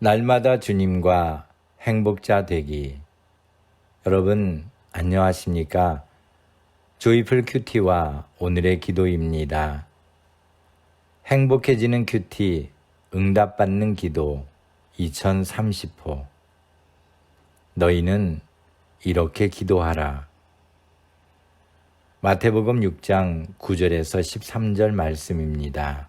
날마다 주님과 행복자 되기. 여러분, 안녕하십니까? 조이풀 큐티와 오늘의 기도입니다. 행복해지는 큐티, 응답받는 기도 2030호. 너희는 이렇게 기도하라. 마태복음 6장 9절에서 13절 말씀입니다.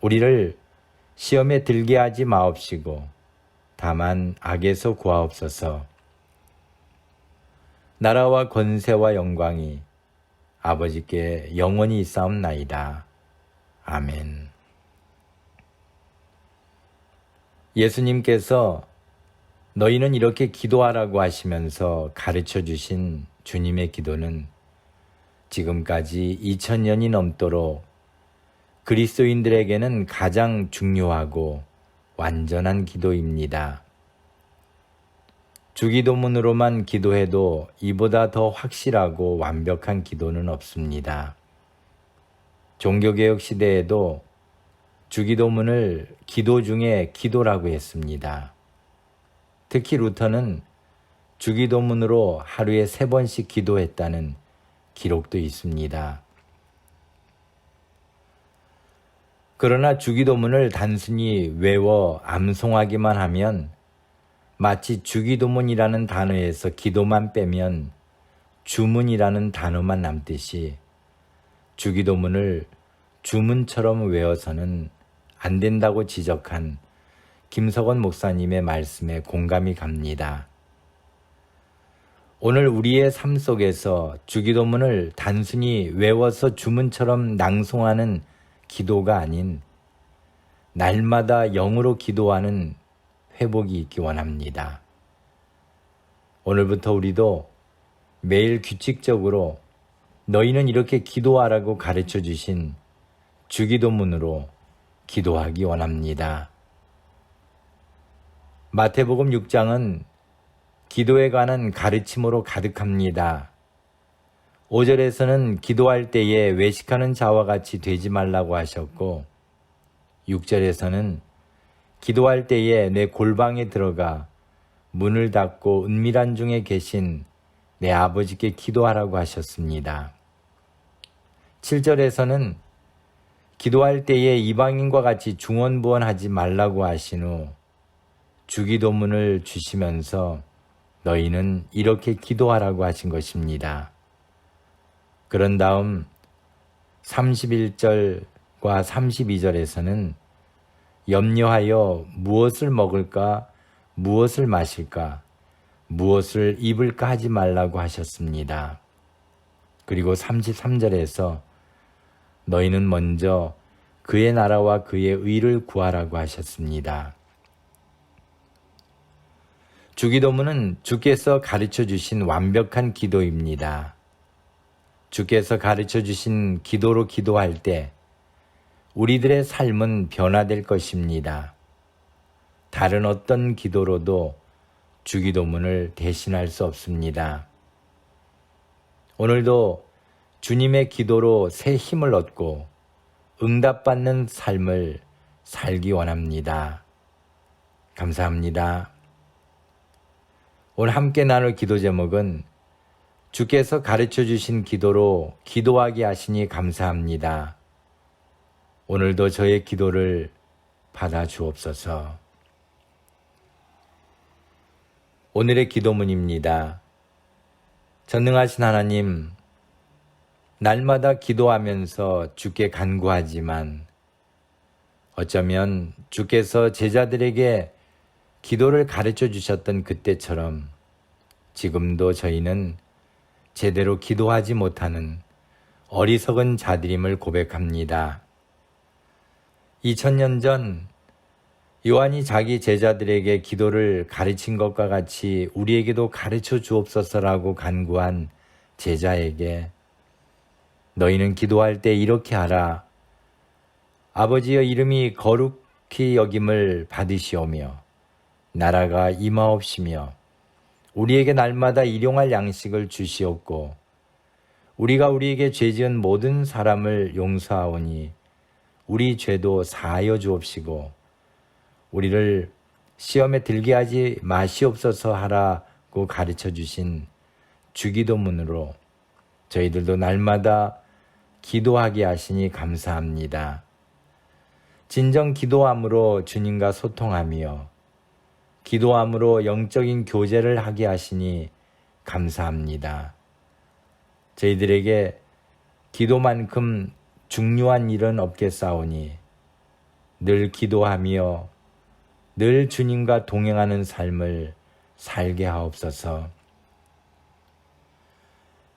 우리를 시험에 들게 하지 마옵시고 다만 악에서 구하옵소서. 나라와 권세와 영광이 아버지께 영원히 있사옵나이다. 아멘. 예수님께서 너희는 이렇게 기도하라고 하시면서 가르쳐 주신 주님의 기도는 지금까지 2000년이 넘도록 그리스도인들에게는 가장 중요하고 완전한 기도입니다. 주기도문으로만 기도해도 이보다 더 확실하고 완벽한 기도는 없습니다. 종교개혁 시대에도 주기도문을 기도 중에 기도라고 했습니다. 특히 루터는 주기도문으로 하루에 세 번씩 기도했다는 기록도 있습니다. 그러나 주기도문을 단순히 외워 암송하기만 하면 마치 주기도문이라는 단어에서 기도만 빼면 주문이라는 단어만 남듯이 주기도문을 주문처럼 외워서는 안 된다고 지적한 김석원 목사님의 말씀에 공감이 갑니다. 오늘 우리의 삶 속에서 주기도문을 단순히 외워서 주문처럼 낭송하는 기도가 아닌 날마다 영으로 기도하는 회복이 있기 원합니다. 오늘부터 우리도 매일 규칙적으로 너희는 이렇게 기도하라고 가르쳐 주신 주기도문으로 기도하기 원합니다. 마태복음 6장은 기도에 관한 가르침으로 가득합니다. 5절에서는 기도할 때에 외식하는 자와 같이 되지 말라고 하셨고 6절에서는 기도할 때에 내 골방에 들어가 문을 닫고 은밀한 중에 계신 내 아버지께 기도하라고 하셨습니다. 7절에서는 기도할 때에 이방인과 같이 중언부언하지 말라고 하신 후 주기도문을 주시면서 너희는 이렇게 기도하라고 하신 것입니다. 그런 다음 31절과 32절에서는 염려하여 무엇을 먹을까, 무엇을 마실까, 무엇을 입을까 하지 말라고 하셨습니다. 그리고 33절에서 너희는 먼저 그의 나라와 그의 의를 구하라고 하셨습니다. 주기도문은 주께서 가르쳐 주신 완벽한 기도입니다. 주께서 가르쳐 주신 기도로 기도할 때 우리들의 삶은 변화될 것입니다. 다른 어떤 기도로도 주기도문을 대신할 수 없습니다. 오늘도 주님의 기도로 새 힘을 얻고 응답받는 삶을 살기 원합니다. 감사합니다. 오늘 함께 나눌 기도 제목은 주께서 가르쳐 주신 기도로 기도하게 하시니 감사합니다. 오늘도 저의 기도를 받아 주옵소서. 오늘의 기도문입니다. 전능하신 하나님, 날마다 기도하면서 주께 간구하지만 어쩌면 주께서 제자들에게 기도를 가르쳐 주셨던 그때처럼 지금도 저희는 제대로 기도하지 못하는 어리석은 자들임을 고백합니다. 2000년 전 요한이 자기 제자들에게 기도를 가르친 것과 같이 우리에게도 가르쳐 주옵소서라고 간구한 제자에게 너희는 기도할 때 이렇게 하라. 아버지의 이름이 거룩히 여김을 받으시오며 나라가 임하옵시며 우리에게 날마다 일용할 양식을 주시옵고 우리가 우리에게 죄 지은 모든 사람을 용서하오니 우리 죄도 사하여 주옵시고 우리를 시험에 들게 하지 마시옵소서 하라고 가르쳐 주신 주기도문으로 저희들도 날마다 기도하게 하시니 감사합니다. 진정 기도함으로 주님과 소통하며 기도함으로 영적인 교제를 하게 하시니 감사합니다. 저희들에게 기도만큼 중요한 일은 없겠사오니 늘 기도하며 늘 주님과 동행하는 삶을 살게 하옵소서.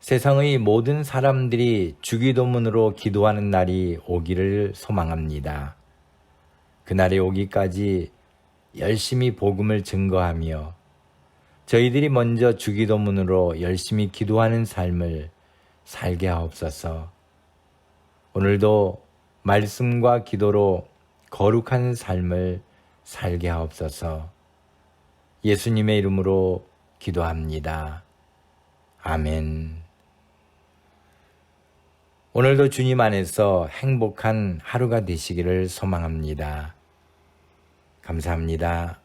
세상의 모든 사람들이 주기도문으로 기도하는 날이 오기를 소망합니다. 그날이 오기까지 열심히 복음을 증거하며 저희들이 먼저 주기도문으로 열심히 기도하는 삶을 살게 하옵소서. 오늘도 말씀과 기도로 거룩한 삶을 살게 하옵소서. 예수님의 이름으로 기도합니다. 아멘. 오늘도 주님 안에서 행복한 하루가 되시기를 소망합니다. 감사합니다.